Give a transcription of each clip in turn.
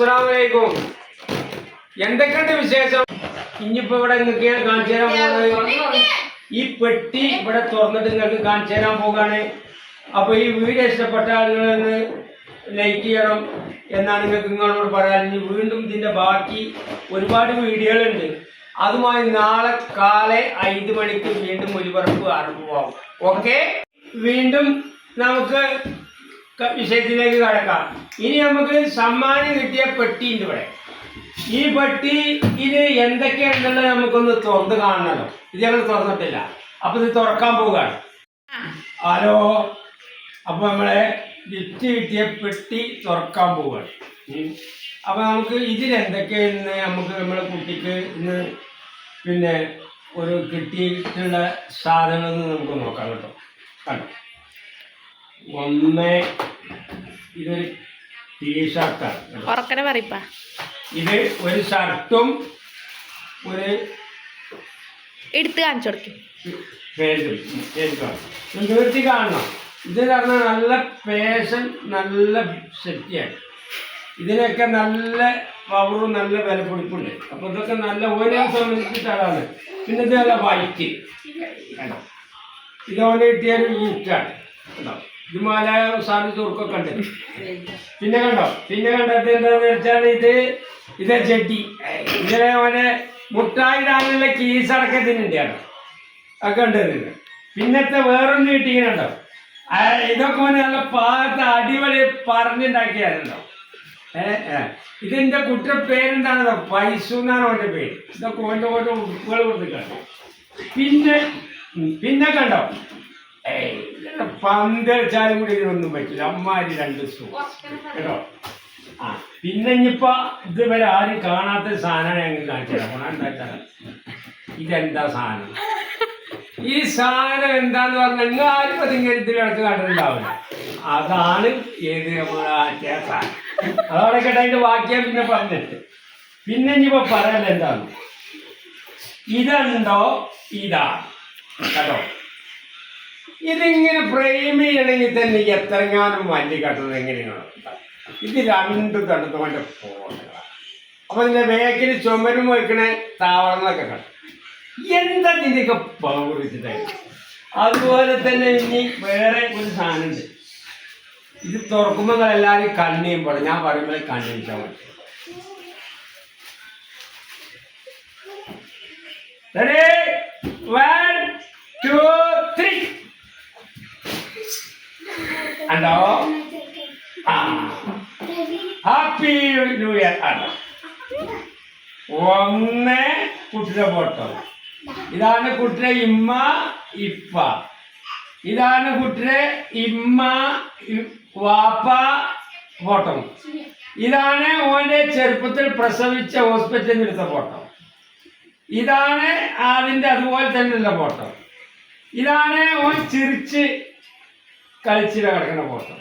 അസ്സലാമലൈക്കും. എന്തൊക്കെയുണ്ട് വിശേഷം? ഇനിയിപ്പോ ഇവിടെ നിങ്ങൾക്ക് ഞാൻ കാണിച്ചു തരാൻ പോകുന്നത് ഈ പെട്ടി ഇവിടെ തുറന്നിട്ട് നിങ്ങൾക്ക് കാണിച്ചു തരാൻ പോകാണ് അപ്പൊ ഈ വീഡിയോ ഇഷ്ടപ്പെട്ട ആളുകളൊന്ന് ലൈക്ക് ചെയ്യണം എന്നാണ് നിങ്ങൾക്ക് നിങ്ങളോട് പറയാൻ ഇനി വീണ്ടും ഇതിന്റെ ബാക്കി ഒരുപാട് വീഡിയോകളുണ്ട് അതുമായി നാളെ കാലെ ഐത് മണിക്ക് വീണ്ടും ഒരു പറമ്പ് ആരംഭമാവും. ഓക്കെ വീണ്ടും നമുക്ക് വിഷയത്തിലേക്ക് കടക്കാം. ഇനി നമുക്ക് സമ്മാനം കിട്ടിയ പെട്ടിയുണ്ട് ഇവിടെ. ഈ പെട്ടി ഇത് എന്തൊക്കെയാണെന്നുള്ളത് നമുക്കൊന്ന് തുറന്ന് കാണണമല്ലോ ഇത് ഞങ്ങൾ തുറന്നിട്ടില്ല. അപ്പൊ ഇത് തുറക്കാൻ പോവുകയാണ്. ഹലോ. അപ്പൊ നമ്മളെ ഗിഫ്റ്റ് കിട്ടിയ പെട്ടി തുറക്കാൻ പോവുകയാണ്. അപ്പൊ നമുക്ക് ഇതിൽ എന്തൊക്കെയാണ് നമുക്ക് നമ്മളെ കുട്ടിക്ക് ഇന്ന് പിന്നെ ഒരു കിട്ടിയിട്ടുള്ള സാധനങ്ങൾ നമുക്ക് നോക്കാം കേട്ടോ. കണ്ടോ? ഒന്ന് ഇതൊരു ടീഷർട്ടാണ് പറയിപ്പാ. ഇത് ഒരു ഷർട്ടും ഒരു എടുത്ത് കാണിച്ചു കൊടുക്കും. കാണണം. ഇത് പറഞ്ഞാൽ നല്ല പേഷൻ നല്ല ശക്തിയാണ് ഇതിനൊക്കെ നല്ല പവറും നല്ല വിലപിടിപ്പുണ്ട്. അപ്പൊ ഇതൊക്കെ നല്ല ഓരോ സംബന്ധിച്ചിട്ടാണ് പിന്നെ ഇത് നല്ല വൈറ്റ് ഇതോടെ കിട്ടിയാലും കിട്ടിയ ഒരു ഗിഫ്റ്റാണ് കേട്ടോ മാല സാധനം ചുരുക്കൊക്കെ ഉണ്ട് പിന്നെ കണ്ടോ? പിന്നെ കണ്ടത് എന്താന്ന് വെച്ചാൽ ഇത് ഇത് ചെട്ടി ഇതിനെ അവനെ മുട്ടായിടാനുള്ള കീസ് അടക്കത്തിനുണ്ട് കേട്ടോ. ഒക്കെ ഉണ്ട് പിന്നത്തെ വേറൊന്ന് കിട്ടിയിട്ടുണ്ടോ? ഇതൊക്കെ ഓന് നല്ല പാത്ത അടിപൊളി പറഞ്ഞുണ്ടാക്കിയായിരുന്നോ ഏഹ്. ഇതിന്റെ കുറ്റ പേരെന്താണെന്നോ പൈസു എന്നാണ് അവന്റെ പേര്. ഇതൊക്കെ ഓന്റെ ഓന്റെ ഉപ്പുകൾ കൊടുത്തിട്ടുണ്ട്. പിന്നെ പിന്നെ കണ്ടോ? പന്തളിച്ചാലും കൂടി ഇതിനൊന്നും പറ്റില്ല. അമ്മാരി രണ്ട് സൂ കേട്ടോ? ആ പിന്നെ ഇനിയിപ്പോ ഇതുവരെ ആരും കാണാത്ത സാധനമാണ് ഞങ്ങൾ കാണിച്ചത് എന്താ ഇതെന്താ സാധനം? ഈ സാധനം എന്താന്ന് പറഞ്ഞാൽ നിങ്ങൾ ആരും അത് ഇടയ്ക്ക് ഇതിലിടക്ക് കണ്ടിട്ടുണ്ടാവില്ല. അതാണ് ഏത് നമ്മളെ സാധനം. അതവിടെ കേട്ടോ അതിന്റെ വാക്യം പിന്നെ പറഞ്ഞിട്ട്. പിന്നെ ഇനിയിപ്പോ പറയാൻ എന്താണ് ഇതുണ്ടോ ഇതാണ്. കേട്ടോ? ഇതിങ്ങനെ ഫ്രെയിം ചെയ്യണമെങ്കിൽ തന്നെ എത്രങ്ങാനും വലിയ കട്ടത് എങ്ങനെയാണ്? ഇത് രണ്ട് തടുത്തോന്റെ ഫോണുകളാണ് അപ്പൊ ഇതിന്റെ വേക്കിന് ചുമരും വെക്കണ താവളങ്ങളൊക്കെ കണ്ടു എന്താ ഇതിന്റെയൊക്കെ പൗറിച്ചിട്ടായി അതുപോലെ തന്നെ ഇനി വേറെ ഒരു സാധനമുണ്ട്. ഇത് തുറക്കുമ്പോൾ നിങ്ങൾ എല്ലാവരും കണ്ണിയും ഞാൻ പറയുമ്പോൾ കണ്ണിച്ചാൽ മതി. Ready? One, two, ഉണ്ടോ ഹാപ്പി ന്യൂ ഇയർ ആണ്? ഒന്ന് കുട്ടിയുടെ ഫോട്ടോ. ഇതാണ് കുട്ടിയുടെ ഇമ്മ ഇപ്പ. ഇതാണ് കുട്ടിയുടെ ഇമ്മ വാപ്പ ഫോട്ടോ. ഇതാണ് ഓന്റെ ചെറുപ്പത്തിൽ പ്രസവിച്ച ഹോസ്പിറ്റലിൽ എടുത്ത ഫോട്ടോ. ഇതാണ് അതിന്റെ അതുപോലെ തന്നെയുള്ള ഫോട്ടോ. ഇതാണ് ഓൻ ചിരിച്ച് കളിച്ചിട്ട് കിടക്കുന്ന ഫോട്ടോ.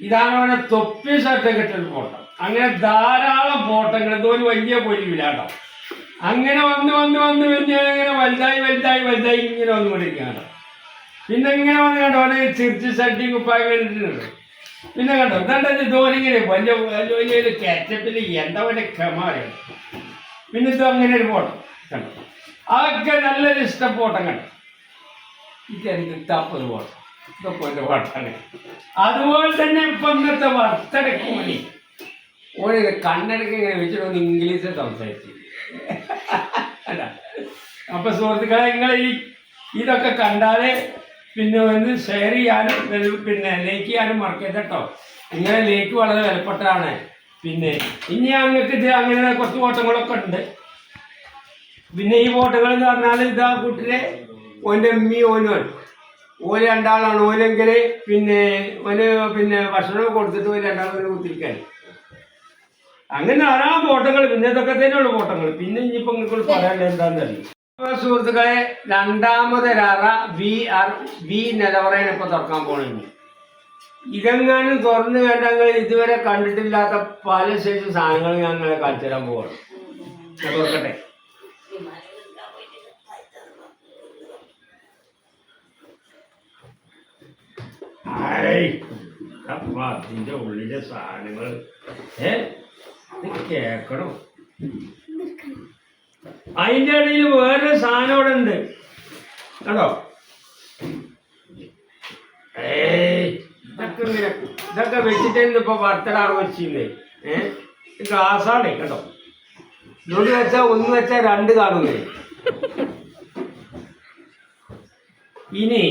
ഇതാണ് അവനെ തൊപ്പി ഷർട്ട് കിട്ടുന്ന ഫോട്ടോ. അങ്ങനെ ധാരാളം ഫോട്ടോങ്ങൾ എന്തോ ഒരു വലിയ പൊലിവിലാട്ടോ അങ്ങനെ വന്ന് വന്ന് വന്ന് വന്ന് ഇങ്ങനെ വലുതായി വലുതായി വലുതായി ഇങ്ങനെ വന്നുകൊണ്ടിരിക്കുകയാണ് പിന്നെ ഇങ്ങനെ വന്ന് കണ്ടോ അവനെ ചിരിച്ച് ഷർട്ടി കുപ്പായി കണ്ടിട്ടുണ്ട് പിന്നെ കണ്ടോ എന്താ ഇതോനിങ്ങനെ വലിയ വലിയ വലിയ കാറ്റപ്പിൽ എന്താ വലിയ ക്രമമാണ് പിന്നെ ഇത് അങ്ങനെ ഒരു ഫോട്ടോ കണ്ടോ. അതൊക്കെ നല്ലൊരു ഇഷ്ടം ഫോട്ടോ കണ്ടോ. ഇതെന്ത് തപ്പൊരു ഫോട്ടോ. ഇതൊക്കെ ഒരു അതുപോലെ തന്നെ ഇപ്പൊ ഇന്നത്തെ വറുത്തടക്ക് മണി ഓരോ കണ്ണടക്ക് ഇങ്ങനെ വെച്ചിട്ട് ഒന്ന് ഇംഗ്ലീഷ് സംസാരിച്ചു. അല്ല അപ്പൊ സുഹൃത്തുക്കളെ നിങ്ങൾ ഈ ഇതൊക്കെ കണ്ടാൽ പിന്നെ ഒന്ന് ഷെയർ ചെയ്യാനും പിന്നെ ലൈക്ക് ചെയ്യാനും മറക്കരുത് കേട്ടോ ഇങ്ങനെ ലൈക്ക് വളരെ വിലപ്പെട്ടതാണ്. പിന്നെ ഇനി അങ്ങക്ക് ഇത് അങ്ങനെ കുറച്ച് ഓട്ടങ്ങളൊക്കെ ഉണ്ട്. പിന്നെ ഈ ഫോട്ടോകൾ എന്ന് പറഞ്ഞാൽ ഇതാ കൂട്ടിലെ ഓന്റെ ഉമ്മി ഓനുമാണ് ഓൽ രണ്ടാളാണ്. ഓരെങ്കിൽ പിന്നെ ഓന് പിന്നെ ഭക്ഷണം കൊടുത്തിട്ട് ഓൽ രണ്ടാളും കുത്തിരിക്കാൻ അങ്ങനെ ആരാ ഫോട്ടോകൾ പിന്നെ ഇതൊക്കെ തന്നെയുള്ള ഫോട്ടോകൾ പിന്നെ ഇനിയിപ്പോ നിങ്ങൾക്ക് പറയാൻ എന്താണെന്നറിയും സുഹൃത്തുക്കളെ രണ്ടാമതൊരറ വി ആർ വി നിലവറയാണ് ഇപ്പൊ തുറക്കാൻ പോണെങ്കിൽ ഇതെങ്ങാനും തുറന്നു കണ്ടങ്ങൾ ഇതുവരെ കണ്ടിട്ടില്ലാത്ത പല സൈസ് സാധനങ്ങൾ ഞങ്ങളെ കാണിച്ചു തരാൻ പോവാണ്. തുറക്കട്ടെ? അപ്പൊ അതിന്റെ ഉള്ളിലെ സാധനങ്ങൾ. ഏ കേക്കണം. അതിന്റെ ഇടയിൽ വേറൊരു സാധനം അവിടെ ഉണ്ട്. കേട്ടോ ഇതൊക്കെ ഇങ്ങനെ ഇതൊക്കെ വെച്ചിട്ട് ഇപ്പൊ ബർത്ത്ഡേ വെച്ചില്ലേ? ഏഹ് ഗ്ലാസ്സാണ് കേട്ടോ ഇതുകൊണ്ട് വെച്ചാൽ ഒന്ന് വെച്ചാൽ രണ്ട് കാണുമേ ഇനി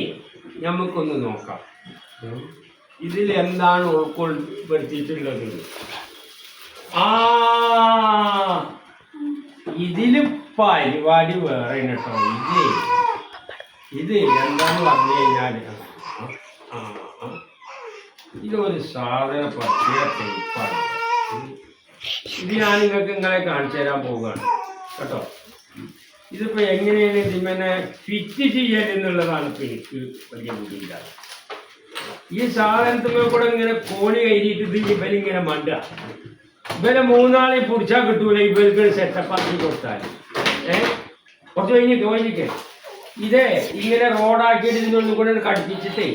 നമുക്കൊന്ന് നോക്കാം. ഇതിൽ എന്താണ് ഉൾക്കൊള്ളപ്പെടുത്തിയിട്ടുള്ളത്? ആ ഇതിൽ പരിപാടി വേറെ കേട്ടോ. ഇത് ഇത് എന്താന്ന് പറഞ്ഞു കഴിഞ്ഞാൽ ഇതൊരു സാധന ടൈപ്പാണ് ഇത് ഞാൻ നിങ്ങൾക്ക് നിങ്ങളെ കാണിച്ചു തരാൻ പോവുകയാണ്. കേട്ടോ. ഇതിപ്പോ എങ്ങനെയാണ് ഇതിങ്ങനെ ഫിറ്റ് ചെയ്യൽ എന്നുള്ളതാണ് എനിക്ക് വലിയ ബുദ്ധിമില്ല ഈ സാധനത്തിൽ കൂടെ ഇങ്ങനെ കോണി കയറിയിട്ട് ഇത് ഇവരിങ്ങനെ മണ്ട. ഇവരെ മൂന്നാളെ പിടിച്ചാൽ കിട്ടൂല ഇവർക്ക് സെറ്റപ്പ് ആക്കി കൊടുത്താൽ ഏ? കുറച്ച് കഴിഞ്ഞിട്ട് കഴിഞ്ഞിട്ട് ഇതേ ഇങ്ങനെ റോഡാക്കിയിട്ട് ഇതിനൊന്നും കൂടെ കടിപ്പിച്ചിട്ടേ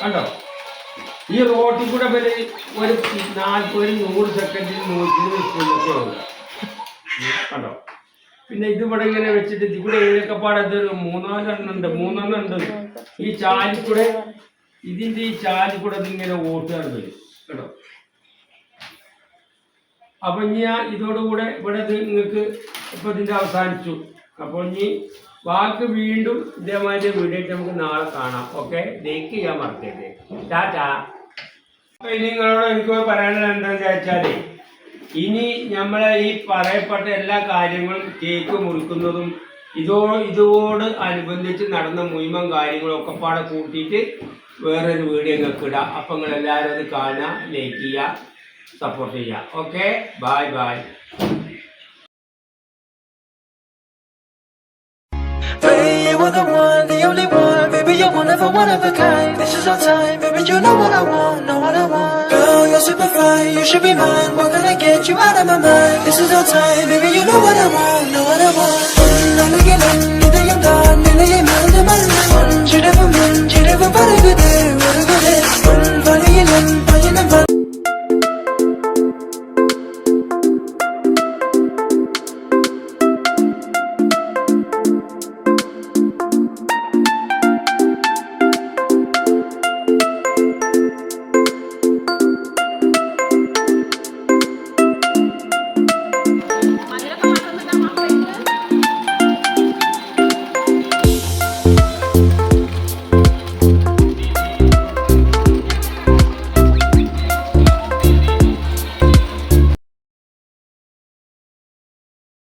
കണ്ടോ? ഈ റോട്ടിൽ കൂടെ ഇവർ ഒരു നാൽപ്പത് ഒരു നൂറ് സെക്കൻഡിൽ നൂറ്റി നിൽക്കുന്നൊക്കെ കണ്ടോ? പിന്നെ ഇത് ഇവിടെ ഇങ്ങനെ വെച്ചിട്ട് ഇവിടെ ഇതിലൊക്കെ പാടത്ത് ഒരു മൂന്നാലെണ്ണം ഉണ്ട് മൂന്നെണ്ണം ഉണ്ട്. ഈ ചാലിക്കൂടെ കൂടെ ഇതിന്റെ ഈ ചാലി കൂടെ ഇങ്ങനെ ഓട്ടുകാർ വരും കേട്ടോ? അപ്പൊ ഇനി ഞാൻ ഇതോടുകൂടെ ഇവിടെ നിങ്ങൾക്ക് ഇപ്പൊ ഇതിന്റെ അവസാനിച്ചു. അപ്പൊ ഇനി ബാക്കി വീണ്ടും ഇതേമാതിരി വീഡിയോ നമുക്ക് നാളെ കാണാം. ഓക്കെ? ലൈക്ക് ചെയ്യാൻ മറക്കരുത്. ടാറ്റാ. അപ്പൊ ഇനി നിങ്ങളോട് എനിക്ക് പറയാനുള്ളത് എന്താണെന്ന് വെച്ചാൽ ഇനി നമ്മളെ ഈ പറയപ്പെട്ട എല്ലാ കാര്യങ്ങളും കേക്ക് മുറിക്കുന്നതും ഇതോ ഇതോട് അനുബന്ധിച്ച് നടന്ന മുഴുവൻ കാര്യങ്ങളും ഒക്കെ പാടെ കൂട്ടിയിട്ട് വേറൊരു വീഡിയോ നിങ്ങൾക്ക് ഇടാം അപ്പം നിങ്ങൾ എല്ലാവരും അത് കാണുക ലൈക്ക് ചെയ്യുക സപ്പോർട്ട് ചെയ്യുക okay bye bye Baby, you are the one, the only one. Baby, you're one of a one of a kind. This is our time, baby, you know what I want, know what I want. Girl, you're super fly, you should be mine. What can I get you out of my mind? This is our time, baby, you know what I want,